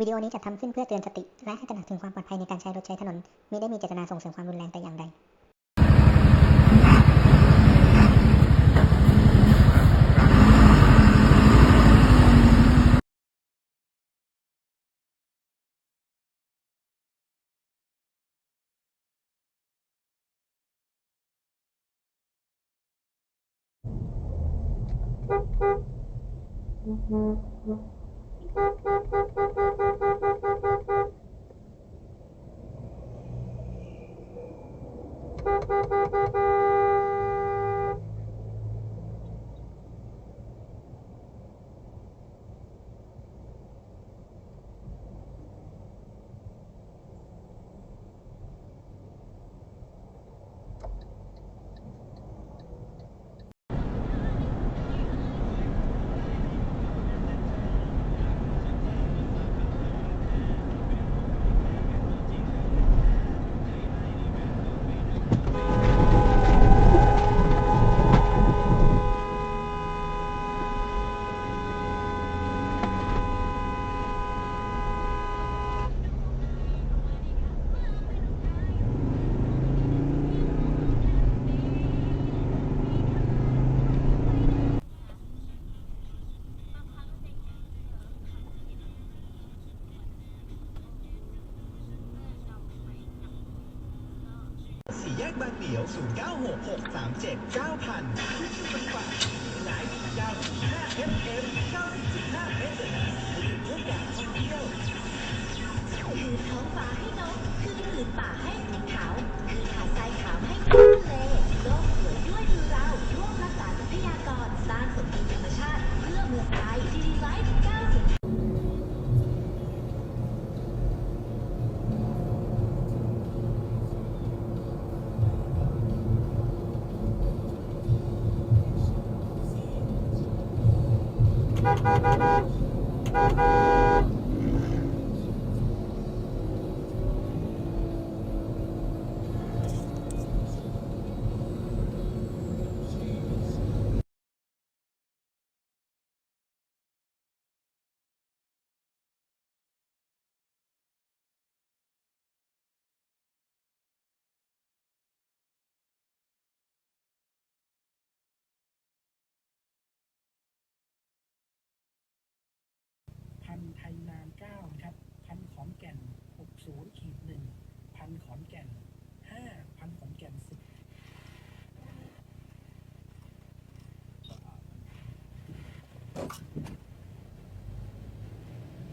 วิดีโอนี้จัดทำขึ้นเพื่อเตือนสติ และให้ตระหนักถึงความปลอดภัยในการใช้รถใช้ถนนมิได้มีเจตนาส่งเสริมความรุนแรงแต่อย่างใดสี่แเดี่ยว 0966379000ขึ้นชื่อบนฟ้าไลฟ์95 FM 90.5 MHz เพื่อการท่องเที่ยวคือท้องฟ้าให้นกคือผืนป่าให้ภูเขา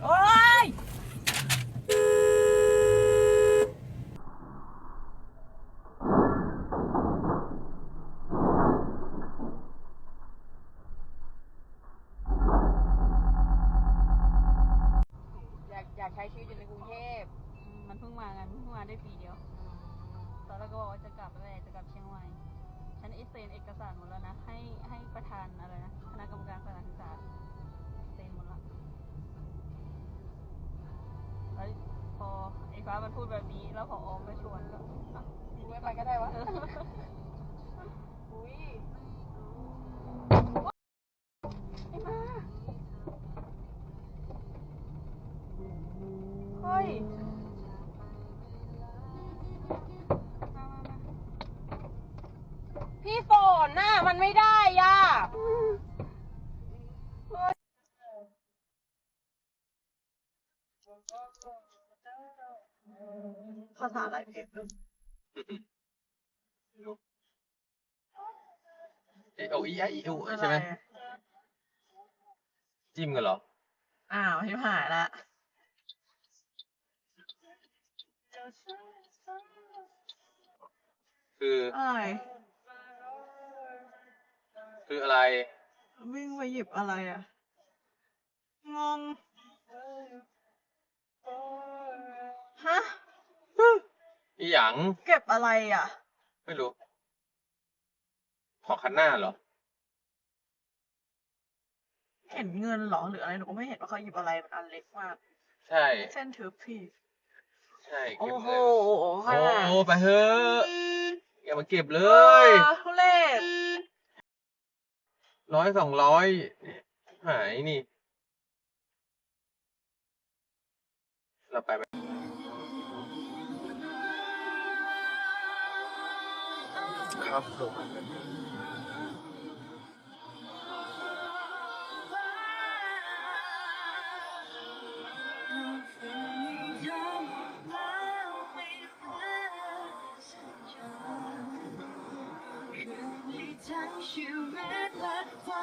โอ้ยอยากอยากใช้ชีวิตอยู่ในกรุงเทพอืมมันเพิ่งมาไงมันเพิ่งมาได้ปีเดียว ตอนแรกก็บอกว่าจะกลับแล้วแหละจะกลับเชียงใหม่ ฉันเอเซนเอกสารหมดแล้วนะ ให้ให้ประธานอะไรนะคณะกรรมการสถานศึกษาเซ็นหมดละแล้วพอไอ้ฟ้ามันพูดแบบนี้แล้วพอออมไม่ชวนก็อะไม่ไปก็ได้วะเอออุ้ย มันไม่ได้อะภาษาอะไรเพชรเอโออีไออีอูใช่ไหมจิ้มกันเหรอ อ้าวที่หายละคืออะไร คืออะไร วิ่งไปหยิบอะไรอะ งง ฮะ อีหยังเก็บอะไรอะ ไม่รู้ ของคันหน้าเหรอ เห็นเงินเหรอหรืออะไร หนูก็ไม่เห็นว่าเขาหยิบอะไรมันอันเล็กมาก ใช่ เส้นทึบพี่ใช่เก็โอ้บโหเลยขนาดโอ้ไปเถอะอย่ามาเก็บเลเอยอทุเรศ ร้อยสองร้อยหายนี่ เราไปไหมครับผมอุ้ย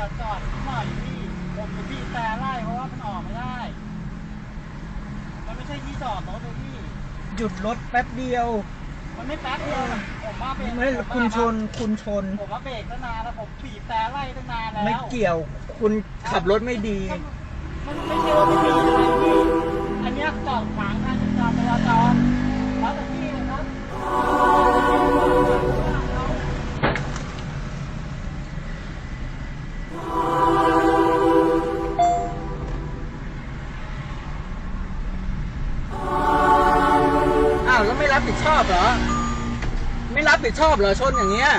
พี่อะจอดหน่อยพี่ผมจะพี่แต่ไล่เพราะว่ามันออกไม่ได้ มันไม่ใช่ที่จอดรถเลยพี่ หยุดรถแป๊บเดียว มันไม่แป๊บเดียวนะผมว่าเบรกไม่ผมว่าคุณชนคุณชน ผมว่าเบรกตั้งนานแล้วผมบีบแต่ไล่ตั้งนานแล้วไม่เกี่ยว คุณขับรถไม่ดี มันไม่ใช่ว่าไม่ดีอะไรพี่อันเนี้ยจอดขวางทางจราจรแล้วแต่พี่เลยครับ รับผิดชอบเหรอชนอย่างเงี้ย